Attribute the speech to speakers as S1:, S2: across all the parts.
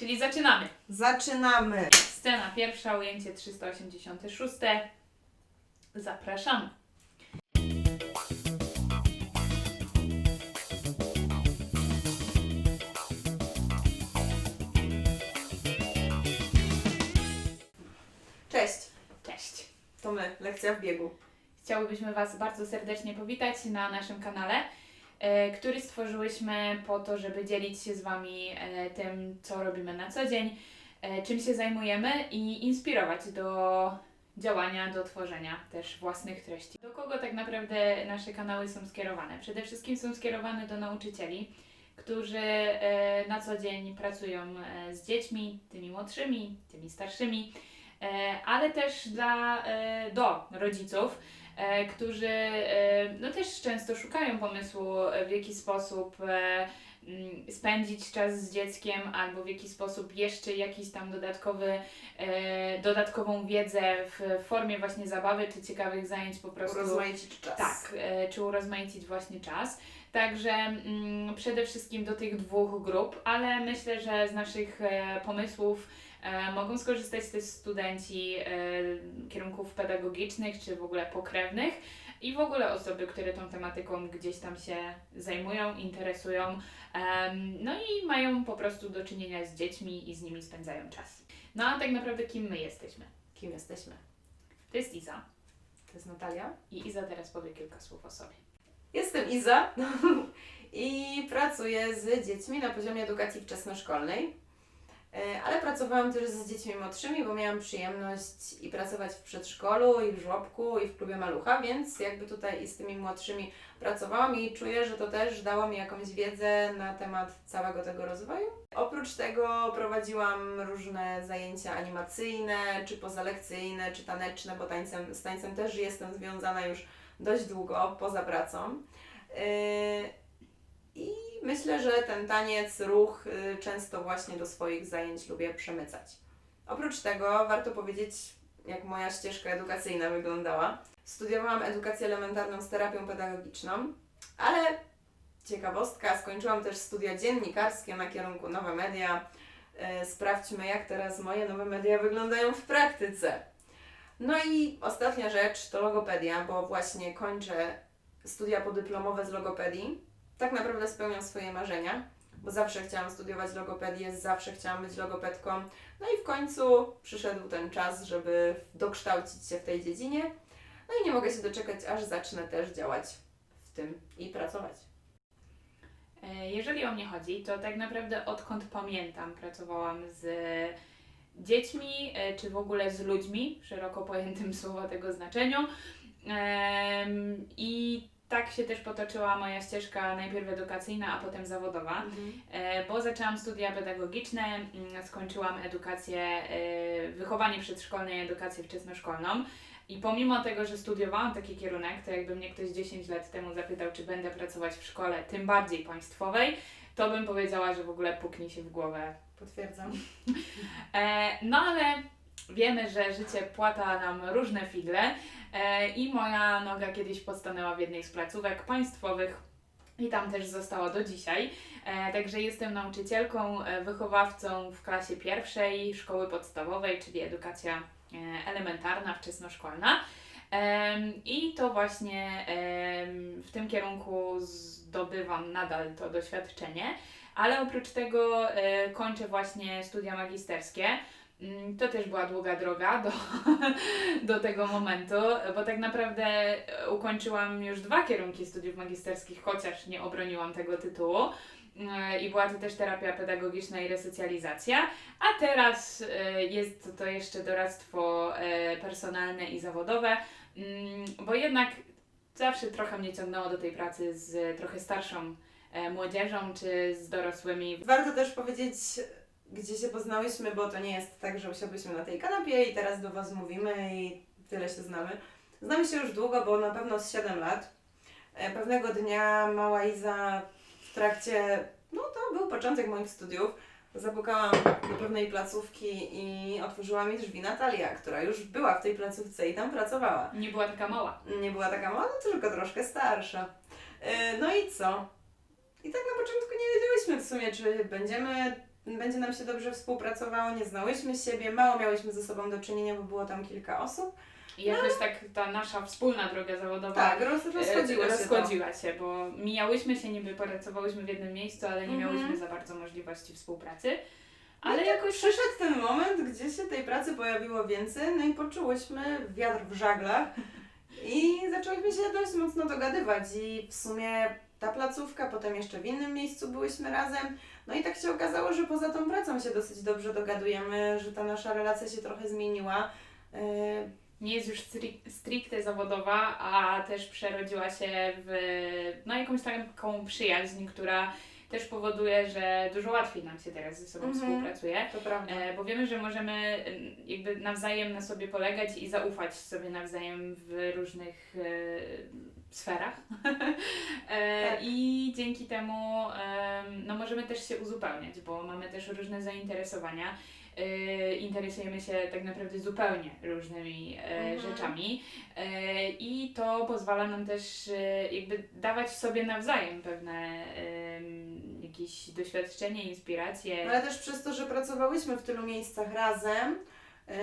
S1: Czyli zaczynamy.
S2: Zaczynamy.
S1: Scena pierwsza, ujęcie 386. Zapraszamy.
S2: Cześć.
S1: Cześć.
S2: To my, lekcja w biegu.
S1: Chciałybyśmy Was bardzo serdecznie powitać na naszym kanale, który stworzyłyśmy po to, żeby dzielić się z Wami e, tym, co robimy na co dzień, e, czym się zajmujemy i inspirować do działania, do tworzenia też własnych treści. Do kogo tak naprawdę nasze kanały są skierowane? Przede wszystkim są skierowane do nauczycieli, którzy e, na co dzień pracują e, z dziećmi, tymi młodszymi, tymi starszymi, e, ale też dla, e, do rodziców, e, którzy e, no też często szukają pomysłu, e, w jaki sposób e, mm, spędzić czas z dzieckiem, albo w jaki sposób jeszcze jakiś tam dodatkowy, e, dodatkową wiedzę w formie właśnie zabawy czy ciekawych zajęć po prostu.
S2: Urozmaicić czas.
S1: Tak, e, czy urozmaicić właśnie czas. Także mm, przede wszystkim do tych dwóch grup, ale myślę, że z naszych e, pomysłów e, mogą skorzystać też studenci e, kierunków pedagogicznych czy w ogóle pokrewnych i w ogóle osoby, które tą tematyką gdzieś tam się zajmują, interesują, no i mają po prostu do czynienia z dziećmi i z nimi spędzają czas. No a tak naprawdę kim my jesteśmy?
S2: Kim jesteśmy?
S1: To jest Iza
S2: To jest Natalia.
S1: i Iza teraz powie kilka słów o sobie.
S2: Jestem Iza i pracuję z dziećmi na poziomie edukacji wczesnoszkolnej. E, Ale pracowałam też z dziećmi młodszymi, bo miałam przyjemność i pracować w przedszkolu, i w żłobku, i w klubie malucha, więc jakby tutaj i z tymi młodszymi pracowałam i czuję, że to też dało mi jakąś wiedzę na temat całego tego rozwoju. Oprócz tego prowadziłam różne zajęcia animacyjne, czy pozalekcyjne, czy taneczne, bo tańcem, z tańcem też jestem związana już dość długo, poza pracą. Yy, I myślę, że ten taniec, ruch yy, często właśnie do swoich zajęć lubię przemycać. Oprócz tego warto powiedzieć, jak moja ścieżka edukacyjna wyglądała. Studiowałam edukację elementarną z terapią pedagogiczną, ale ciekawostka, skończyłam też studia dziennikarskie na kierunku nowe media. Yy, Sprawdźmy, jak teraz moje nowe media wyglądają w praktyce. No i ostatnia rzecz to logopedia, bo właśnie kończę studia podyplomowe z logopedii. Tak naprawdę spełniam swoje marzenia, bo zawsze chciałam studiować logopedię, zawsze chciałam być logopedką. No i w końcu przyszedł ten czas, żeby dokształcić się w tej dziedzinie. No i nie mogę się doczekać, aż zacznę też działać w tym i pracować.
S1: E, Jeżeli o mnie chodzi, to tak naprawdę odkąd pamiętam, pracowałam z dziećmi, e, czy w ogóle z ludźmi, szeroko pojętym słowa tego znaczeniu. I tak się też potoczyła moja ścieżka, najpierw edukacyjna, a potem zawodowa. E, bo zaczęłam studia pedagogiczne, mm, skończyłam edukację, e, wychowanie przedszkolne i edukację wczesnoszkolną. I pomimo tego, że studiowałam taki kierunek, to jakby mnie ktoś 10 lat temu zapytał, czy będę pracować w szkole, tym bardziej państwowej, to bym powiedziała, że w ogóle puknie się w głowę.
S2: Potwierdzam.
S1: E, no ale wiemy, że życie płata nam różne figle e, i moja noga kiedyś podstanęła w jednej z placówek państwowych i tam też została do dzisiaj. E, także jestem nauczycielką, e, wychowawcą w klasie pierwszej szkoły podstawowej, czyli edukacja e, elementarna, wczesnoszkolna. Em, I to właśnie em, w tym kierunku zdobywam nadal to doświadczenie, ale oprócz tego e, kończę właśnie studia magisterskie. Mm, To też była długa droga do, do tego momentu, bo tak naprawdę e, ukończyłam już dwa kierunki studiów magisterskich, chociaż nie obroniłam tego tytułu. E, I była to też terapia pedagogiczna i resocjalizacja, a teraz e, jest to jeszcze doradztwo personalne i zawodowe, mm, bo jednak zawsze trochę mnie ciągnęło do tej pracy z trochę starszą młodzieżą czy z dorosłymi.
S2: Warto też powiedzieć, gdzie się poznałyśmy, bo to nie jest tak, że usiadłyśmy na tej kanapie i teraz do Was mówimy i tyle się znamy. Znamy się już długo, bo na pewno z 7 lat. E, Pewnego dnia mała Iza w trakcie, no to był początek moich studiów, zapukałam do pewnej placówki i otworzyła mi drzwi Natalia, która już była w tej placówce i tam pracowała.
S1: Nie była taka mała.
S2: Nie była taka mała, no tylko troszkę starsza. E, No i co? I tak na początku nie wiedziałyśmy w sumie, czy będziemy będzie nam się dobrze współpracowało, nie znałyśmy siebie, mało miałyśmy ze sobą do czynienia, bo było tam kilka osób.
S1: I jakoś tak ta nasza wspólna droga zawodowa
S2: Tak,
S1: e,
S2: rozchodziło się
S1: rozchodziła się, bo mijałyśmy się, niby pracowałyśmy w jednym miejscu, ale nie
S2: Mhm.
S1: miałyśmy za bardzo możliwości współpracy.
S2: Ale
S1: Ale jakoś
S2: przyszedł ten moment, gdzie się tej pracy pojawiło więcej, no i poczułyśmy wiatr w żaglach i zaczęłyśmy się dość mocno dogadywać i w sumie ta placówka, potem jeszcze w innym miejscu byłyśmy razem, no i tak się okazało, że poza tą pracą się dosyć dobrze dogadujemy, że ta nasza relacja się trochę zmieniła. Yy,
S1: nie jest już stri- stricte zawodowa, a też przerodziła się w no, jakąś taką przyjaźń, która też powoduje, że dużo łatwiej nam się teraz ze sobą
S2: Mhm.
S1: współpracuje.
S2: To prawda.
S1: E, bo wiemy, że możemy em, jakby nawzajem na sobie polegać i zaufać sobie nawzajem w różnych e, sferach. e,
S2: Tak.
S1: I dzięki temu em, no, możemy też się uzupełniać, bo mamy też różne zainteresowania. E, interesujemy się tak naprawdę zupełnie różnymi e,
S2: Mhm.
S1: rzeczami e, i to pozwala nam też jakby dawać sobie nawzajem pewne jakieś doświadczenie, inspiracje.
S2: Ale też przez to, że pracowałyśmy w tylu miejscach razem, yy,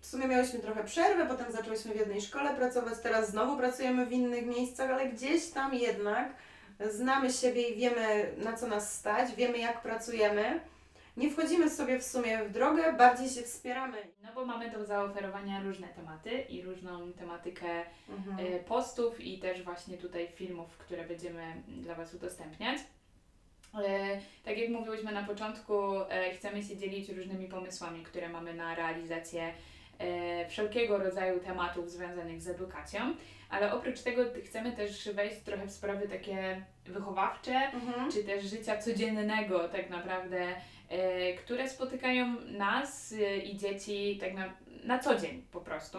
S2: w sumie miałyśmy trochę przerwę, potem zaczęłyśmy w jednej szkole pracować, teraz znowu pracujemy w innych miejscach, ale gdzieś tam jednak znamy siebie i wiemy na co nas stać, wiemy jak pracujemy. Nie wchodzimy sobie w sumie w drogę, bardziej się wspieramy.
S1: No bo mamy do zaoferowania różne tematy i różną tematykę
S2: Mhm.
S1: e, postów i też właśnie tutaj filmów, które będziemy dla Was udostępniać. E, Tak jak mówiłyśmy na początku, e, chcemy się dzielić różnymi pomysłami, które mamy na realizację e, wszelkiego rodzaju tematów związanych z edukacją, ale oprócz tego chcemy też wejść trochę w sprawy takie wychowawcze,
S2: Mhm.
S1: czy też życia codziennego tak naprawdę, które spotykają nas i dzieci tak na, na co dzień po prostu.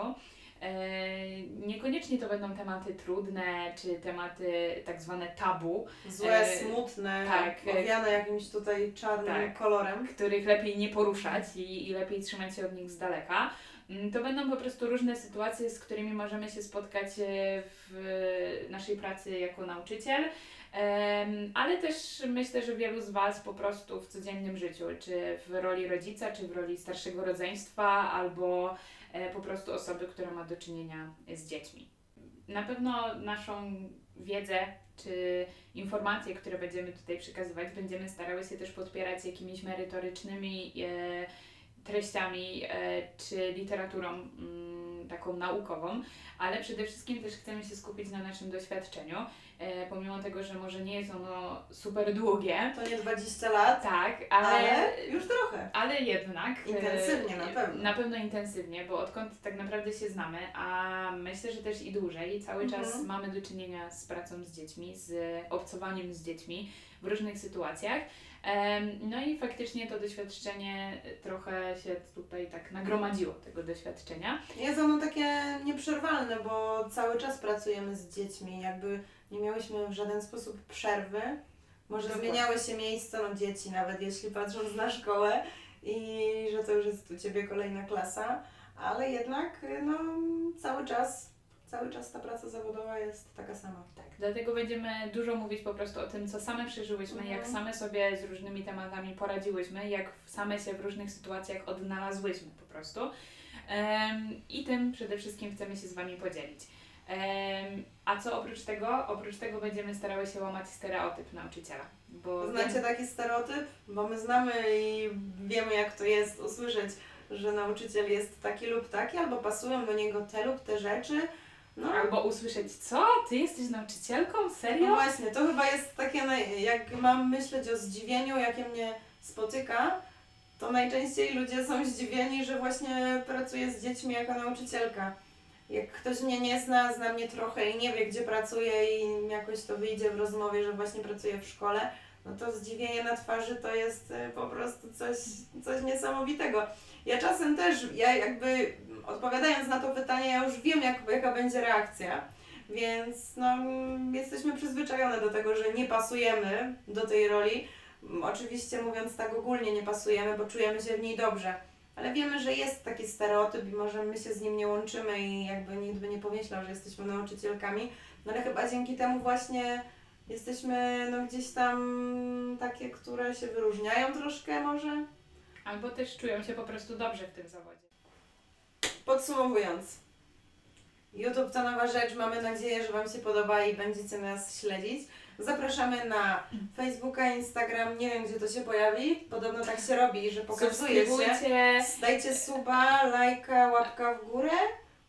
S1: E, niekoniecznie to będą tematy trudne, czy tematy tak zwane tabu,
S2: Złe,
S1: E,
S2: smutne,
S1: tak, e,
S2: owiane jakimś tutaj czarnym
S1: tak.
S2: kolorem.
S1: których lepiej nie poruszać i, i lepiej trzymać się od nich z daleka. Mm, To będą po prostu różne sytuacje, z którymi możemy się spotkać w naszej pracy jako nauczyciel, ale też myślę, że wielu z Was po prostu w codziennym życiu, czy w roli rodzica, czy w roli starszego rodzeństwa, albo po prostu osoby, która ma do czynienia z dziećmi. Na pewno naszą wiedzę czy informacje, które będziemy tutaj przekazywać, będziemy starały się też podpierać jakimiś merytorycznymi e, treściami e, czy literaturą mm, taką naukową, ale przede wszystkim też chcemy się skupić na naszym doświadczeniu, e, pomimo tego, że może nie jest ono super długie,
S2: To nie 20 lat,
S1: tak, ale,
S2: ale już trochę.
S1: ale jednak. e,
S2: Intensywnie, na pewno.
S1: Na pewno intensywnie, bo odkąd tak naprawdę się znamy, a myślę, że też i dłużej, cały
S2: Mhm.
S1: czas mamy do czynienia z pracą z dziećmi, z obcowaniem z dziećmi w różnych sytuacjach. No i faktycznie to doświadczenie trochę się tutaj tak nagromadziło, tego doświadczenia.
S2: Jest ono takie nieprzerwalne, bo cały czas pracujemy z dziećmi, jakby nie miałyśmy w żaden sposób przerwy. Może
S1: Dokładnie.
S2: zmieniały się miejsca, no dzieci nawet, jeśli patrząc na szkołę i że to już jest u Ciebie kolejna klasa, ale jednak no, cały czas, cały czas ta praca zawodowa jest taka sama.
S1: Tak, dlatego będziemy dużo mówić po prostu o tym, co same przeżyłyśmy,
S2: Mhm.
S1: jak same sobie z różnymi tematami poradziłyśmy, jak same się w różnych sytuacjach odnalazłyśmy po prostu. Em, I tym przede wszystkim chcemy się z Wami podzielić. Em, a co oprócz tego? Oprócz tego będziemy starały się łamać stereotyp nauczyciela. Bo
S2: Znacie taki stereotyp? Bo my znamy i wiemy jak to jest usłyszeć, że nauczyciel jest taki lub taki, albo pasują do niego te lub te rzeczy. No,
S1: Albo usłyszeć, co? Ty jesteś nauczycielką?
S2: No
S1: Serio?
S2: właśnie, to chyba jest takie, jak mam myśleć o zdziwieniu, jakie mnie spotyka, to najczęściej ludzie są zdziwieni, że właśnie pracuję z dziećmi jako nauczycielka. Jak ktoś mnie nie zna, zna mnie trochę i nie wie, gdzie pracuję i jakoś to wyjdzie w rozmowie, że właśnie pracuję w szkole, no to zdziwienie na twarzy to jest y, po prostu coś, coś niesamowitego. Ja czasem też, ja jakby odpowiadając na to pytanie, ja już wiem, jak, jaka będzie reakcja. Więc no, jesteśmy przyzwyczajone do tego, że nie pasujemy do tej roli. Oczywiście mówiąc tak ogólnie nie pasujemy, bo czujemy się w niej dobrze. Ale wiemy, że jest taki stereotyp i może my się z nim nie łączymy i jakby nikt by nie pomyślał, że jesteśmy nauczycielkami. No ale chyba dzięki temu właśnie Jesteśmy no gdzieś tam takie, które się wyróżniają troszkę może.
S1: Albo też czują się po prostu dobrze w tym zawodzie.
S2: Podsumowując. YouTube to nowa rzecz. Mamy nadzieję, że Wam się podoba i będziecie nas śledzić. Zapraszamy na Facebooka, Instagram. Nie wiem, gdzie to się pojawi. Podobno tak się robi, że pokazuje się. Dajcie suba, lajka, łapka w górę.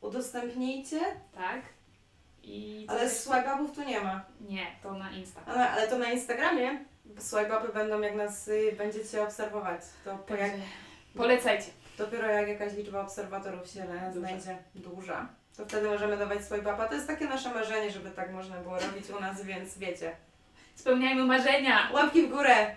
S2: Udostępnijcie.
S1: Tak. I
S2: Ale
S1: jeszcze?
S2: swipe-upów tu nie ma.
S1: Nie, to na Insta.
S2: Ale, ale to na Instagramie. Swipe-upy będą, jak nas y, będziecie obserwować. To po jak,
S1: Także Polecajcie.
S2: dopiero jak jakaś liczba obserwatorów się
S1: Duża.
S2: znajdzie duża, to wtedy możemy dawać swipe-upa. To jest takie nasze marzenie, żeby tak można było robić u nas, więc wiecie.
S1: Spełniajmy marzenia.
S2: Łapki w górę!